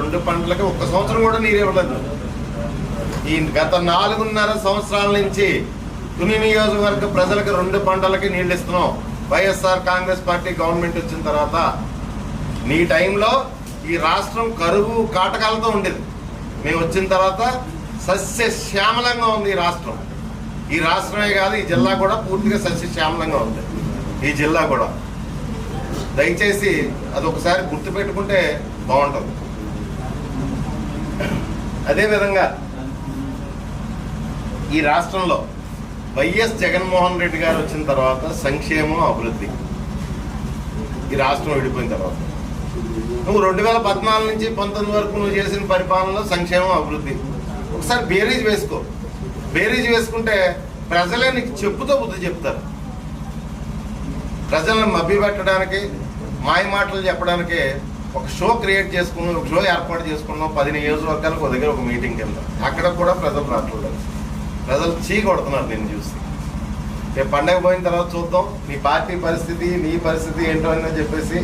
రెండు పంటలకు ఒక సంవత్సరం కూడా నీరు ఇవ్వలేదు. ఈ గత నాలుగున్నర సంవత్సరాల నుంచి తుని నియోజకవర్గ ప్రజలకు రెండు పంటలకి నీళ్ళు ఇస్తున్నాం. వైఎస్ఆర్ కాంగ్రెస్ పార్టీ గవర్నమెంట్ వచ్చిన తర్వాత నీ టైంలో ఈ రాష్ట్రం కరువు కాటకాలతో ఉండేది. మేము వచ్చిన తర్వాత సస్య శ్యామలంగా ఉంది ఈ రాష్ట్రం. ఈ రాష్ట్రమే కాదు ఈ జిల్లా కూడా పూర్తిగా సస్య శ్యామలంగా ఉంది. ఈ జిల్లా కూడా. దయచేసి అది ఒకసారి గుర్తుపెట్టుకుంటే బాగుంటుంది. అదేవిధంగా ఈ రాష్ట్రంలో వైఎస్ జగన్మోహన్ రెడ్డి గారు వచ్చిన తర్వాత సంక్షేమం అభివృద్ధి. ఈ రాష్ట్రం విడిపోయిన తర్వాత. నువ్వు రెండు వేల పద్నాలుగు నుంచి పంతొమ్మిది వరకు నువ్వు చేసిన పరిపాలనలో సంక్షేమం అభివృద్ధి. ఒకసారి బేరీజ్ వేసుకో. బేరీజ్ వేసుకుంటే ప్రజలే నీకు చెప్పుతో బుద్ధి చెప్తారు. ప్రజలను మభ్యపెట్టడానికి మాయ మాటలు చెప్పడానికి ఒక షో క్రియేట్ చేసుకున్నాం ఒక షో ఏర్పాటు చేసుకున్నాం పది నియోజకవర్గాలకు ఒక దగ్గర ఒక మీటింగ్ వెళ్తాం. అక్కడ కూడా ప్రజలు రావట్లేదు ప్రజలు చీ కొడుతున్నారు నేను చూసి. రేపు పండగ పోయిన తర్వాత చూద్దాం. నీ పార్టీ పరిస్థితి నీ పరిస్థితి ఏంటో అని చెప్పేసి.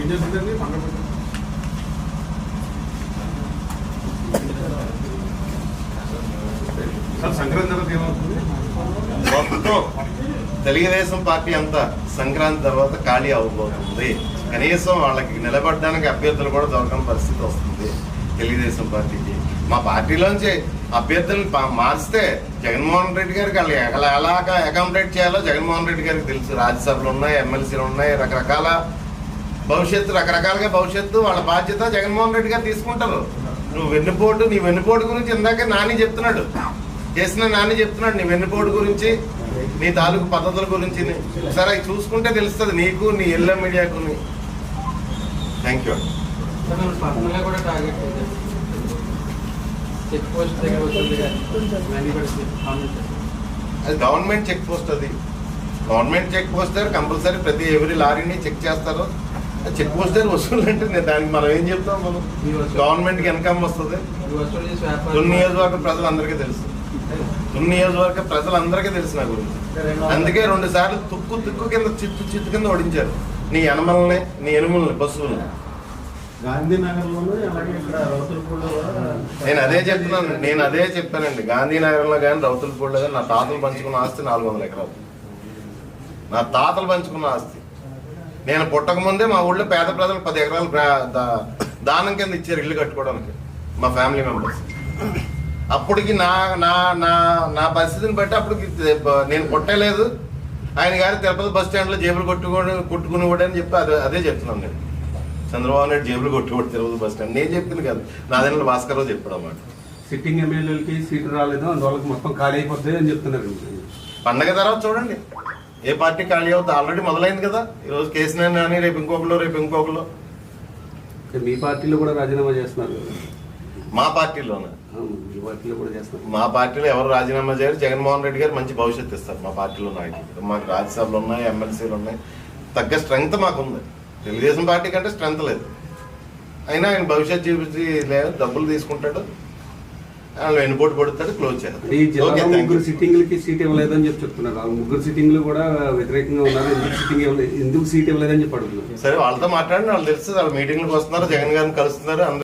ఏం చేస్తుందండి సార్ సంక్రాంతి తర్వాత ఏమవుతుంది మొత్తం తెలుగుదేశం పార్టీ అంతా సంక్రాంతి తర్వాత ఖాళీ అవ్వబోతుంది కనీసం వాళ్ళకి నిలబడడానికి అభ్యర్థులు కూడా దొరకని పరిస్థితి వస్తుంది తెలుగుదేశం పార్టీకి. మా పార్టీలోంచి అభ్యర్థులను మార్స్తే మార్చితే జగన్మోహన్ రెడ్డి గారికి వాళ్ళు ఎలా ఎలాగా అకామిడేట్ చేయాలో జగన్మోహన్ రెడ్డి గారికి తెలుసు. రాజ్యసభలు ఉన్నాయి ఎమ్మెల్సీలు ఉన్నాయి రకరకాల భవిష్యత్తు రకరకాలుగా భవిష్యత్తు వాళ్ళ బాధ్యత జగన్మోహన్ రెడ్డి గారు తీసుకుంటారు. నువ్వు వెన్నుపోటు నీ వెన్నుపోటు గురించి ఇందాక నాని చెప్తున్నాడు. చేసిన నాని చెప్తున్నాడు నీ వెన్నుపోటు గురించి నీ తాలూకు పద్ధతుల గురించి ఒకసారి అవి చూసుకుంటే తెలుస్తుంది నీకు నీ ఎల్లో మీడియాకు థ్యాంక్ యూ అది గవర్నమెంట్ చెక్ పోస్ట్ అది గవర్నమెంట్ చెక్ పోస్ట్ దగ్గర కంపల్సరీ ప్రతి ఎవరి లారీని చెక్ చేస్తారు. చెక్ పోస్ట్ దగ్గర వసూలు అంటే నేను దానికి మనం ఏం చెప్తాం మనం? గవర్నమెంట్కి ఇన్కమ్ వస్తుంది. నియోజకవర్గ ప్రజలందరికీ తెలుసు. తుని నియోజకవర్గ ప్రజలందరికీ తెలుసు నా గురించి. అందుకే రెండు సార్లు తుక్కు తుక్కు కింద చిత్తు చిత్తు కింద ఓడించారు. నీ ఎనమల్ని నీ ఎనుముల్ని కూడా నేను అదే చెప్తున్నాను నేను అదే చెప్పానండి. గాంధీనగర్లో కానీ రౌతులపూడిలో కానీ నా తాతలు పంచుకున్న ఆస్తి నాలుగు వందల ఎకరాలు. నా తాతలు పంచుకున్న ఆస్తి. నేను పుట్టక ముందే మా ఊళ్ళో పేద ప్రజలు పది ఎకరాలు దానం కింద ఇచ్చారు ఇల్లు కట్టుకోవడానికి మా ఫ్యామిలీ మెంబర్స్. అప్పటికి నా నా నా నా పరిస్థితిని బట్టి అప్పటికి నేను కొట్టలేదు. ఆయన గారు తిరుపతి బస్ స్టాండ్లో జేబులు కొట్టుకోడు కొట్టుకునేవాడు అని చెప్పి అదే అదే చెప్తున్నాను నేను. చంద్రబాబు నాయుడు జేబులు కొట్టుకోడు తిరుపతి బస్ స్టాండ్. నేను చెప్పింది కాదు. నాదేనా భాస్కర్ రావు చెప్పాడు అన్నమాట. సిట్టింగ్ ఎమ్మెల్యేలకి సీటు రాలేదు అందువల్ల మొత్తం ఖాళీ అయిపోతుంది అని చెప్తున్నారు. పండగ తర్వాత చూడండి. ఏ పార్టీ ఖాళీ అవుతుంది ఆల్రెడీ మొదలైంది కదా. ఈరోజు కేసీఆర్ అని రేపు ఇంకొకరు రేపు ఇంకొకరు మీ పార్టీలో కూడా రాజీనామా చేస్తున్నారు. మా పార్టీలోనే? మీ పార్టీలో ఎవరు రాజీనామా చేయరు. జగన్మోహన్ రెడ్డి గారు మంచి భవిష్యత్తు ఇస్తారు మా పార్టీలో నాయకులు. మాకు రాజ్యసభలు ఉన్నాయి ఎమ్మెల్సీలు ఉన్నాయి. తగ్గ స్ట్రెంగ్త్ మాకుంది. తెలుగుదేశం పార్టీ కంటే స్ట్రెంగ్త్ లేదు. అయినా ఆయన భవిష్యత్తు చూపించి లేదు డబ్బులు తీసుకుంటాడు. ఆయన వెన్నుపోటు పడుతాడు క్లోజ్ థ్యాంక్ ముగ్గురు సిట్టింగ్లకి సీట్ ఇవ్వలేదని చెప్పి చెప్తున్నారు. ఆ ముగ్గురు సిట్టింగ్లు కూడా వ్యతిరేకంగా ఉన్నారు. ఎందుకు సిట్టింగ్ ఇవ్వలేదు ఎందుకు సీట్ ఇవ్వలేదని చెప్పి అడుగుతున్నారు. సరే వాళ్ళతో మాట్లాడండి. వాళ్ళు తెలుస్తుంది వాళ్ళు మీటింగ్లకు వస్తున్నారు. జగన్ గారిని కలుస్తున్నారు. అందరూ